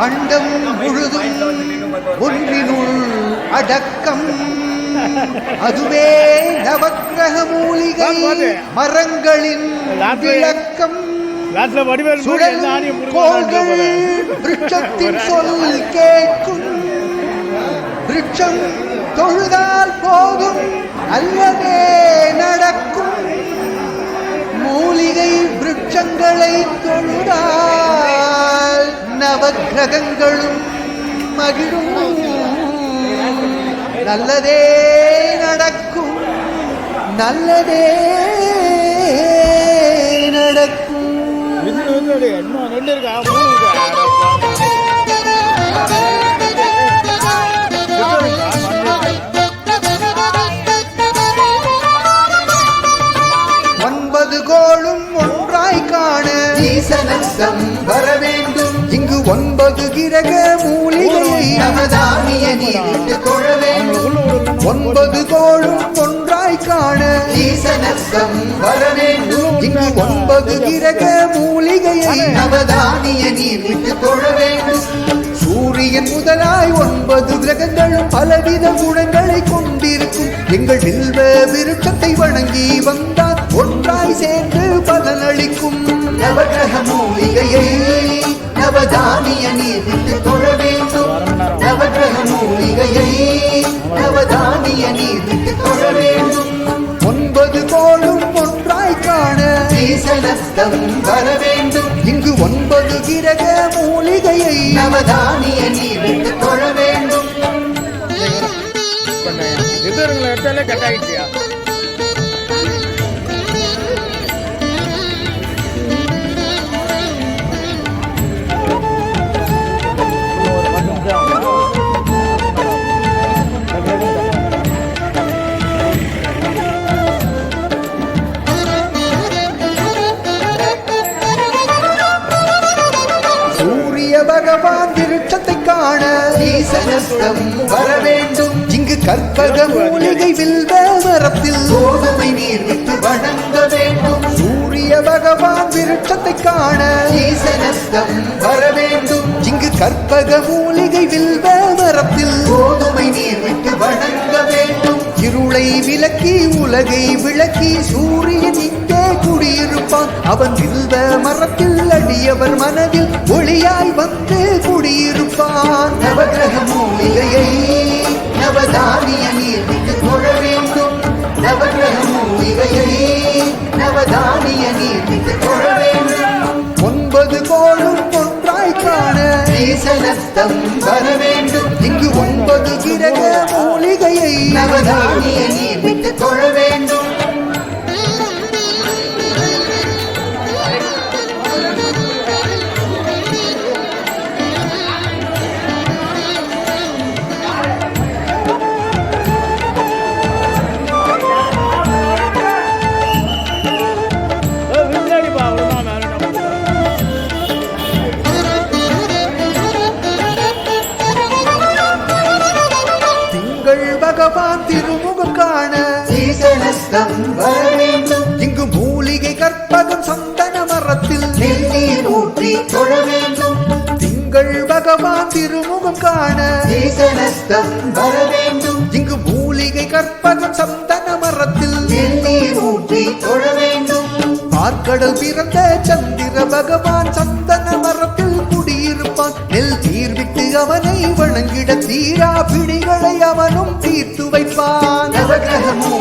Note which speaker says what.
Speaker 1: அண்டம் முழுதும் ஒன்றினுள் அடக்கம். அதுவே நவக்கிரக மூலிகை மரங்களின் விளக்கம். கோள்கள். விருட்சத்தின் சொல் கேட்கும். விருட்சம் தொழுதால் போதும். அல்லவே நவகிரகங்களும் மகிழும். நல்லதே நடக்கும். நல்லதே நடக்கும்.
Speaker 2: ரெண்டு இருக்கா மூணு
Speaker 1: ஒன்பது கோளும் ஒன்றாய் காண. ஈசனம் வர வேண்டும். ஒன்பது கிரக வேண்டும். ஒன்பது கோளும் ஒன்றாய் காண இங்கு ஒன்பது கிரக மூலிகையை நவதானிய நீர் விட்டு தொழ வேண்டும். சூரியன் முதலாய் ஒன்பது கிரகங்களும் பலவித குணங்களை கொண்டிருக்கும். எங்கள் வில்வ விருட்சத்தை வணங்கி வந்தால் ஒன்றாய் சேர்ந்து பலனளிக்கும். நவகிரக மூலிகையை நவதானிய நீர் விட்டு தொழ வேண்டும். நவகிரக மூலிகையை நவதானிய நீர் விட்டு தொழ வேண்டும். ஒன்பது கோளும் ஒன்றாய் காண ஈசனத்தம் வர வேண்டும். இங்கு ஒன்பது கிரக மூலிகையை நவதானிய நீர் விட்டு தொழ வேண்டும்.
Speaker 2: இது
Speaker 1: காண வர வேண்டும் இங்கு கற்பக மூலிகை வில்வ மரத்தில் கோதுமை நீர் விட்டு வணங்க வேண்டும். சூரிய பகவான் விருட்சத்தை காண ஈசனஸ்தம் வர வேண்டும் இங்கு கற்பக மூலிகை வில்வ மரத்தில் கோதுமை நீர் விட்டு வணங்க வேண்டும். இருளை விளக்கி உலகை விளக்கி சூரியன் இங்கே குடியிருப்பான். அவன் வில்வ மரத்தில் அடியவர் மனதில் ஒளியாய் வந்து குடியிருப்பான். நவகிரக மூலிகையை நவதானிய நீர்மிக்கு தொழ வேண்டும். நவகிரக மூலிகையை நவதானிய நீர்மிக்கு தொழ வேண்டும். ஒன்பது கோளும் ஒன்றாய் காண ஈசனத்தம் வர வேண்டும். இங்கு ஒன்பது கிரக மூலிகையை நவதானிய நீர் இங்கு மூலிகை கற்பகம் சந்தன மரத்தில் நெல்லீர் ஊற்றி தொழ வேண்டும் திங்கள் பகவான் திருமுகம் காண வர வேண்டும் இங்கு மூலிகை கற்பகம் சந்தன மரத்தில் நெல்லீர் ஊற்றி தொழ வேண்டும் பார்க்கடல் பிறந்த சந்திர பகவான் சந்தன மரத்தில் குடியிருப்பான். நெல் தீர் விட்டு அவனை வணங்கிட தீரா பிணிகளை அவனும் தீர்த்து வைப்பான். நவகிரக மூலிகை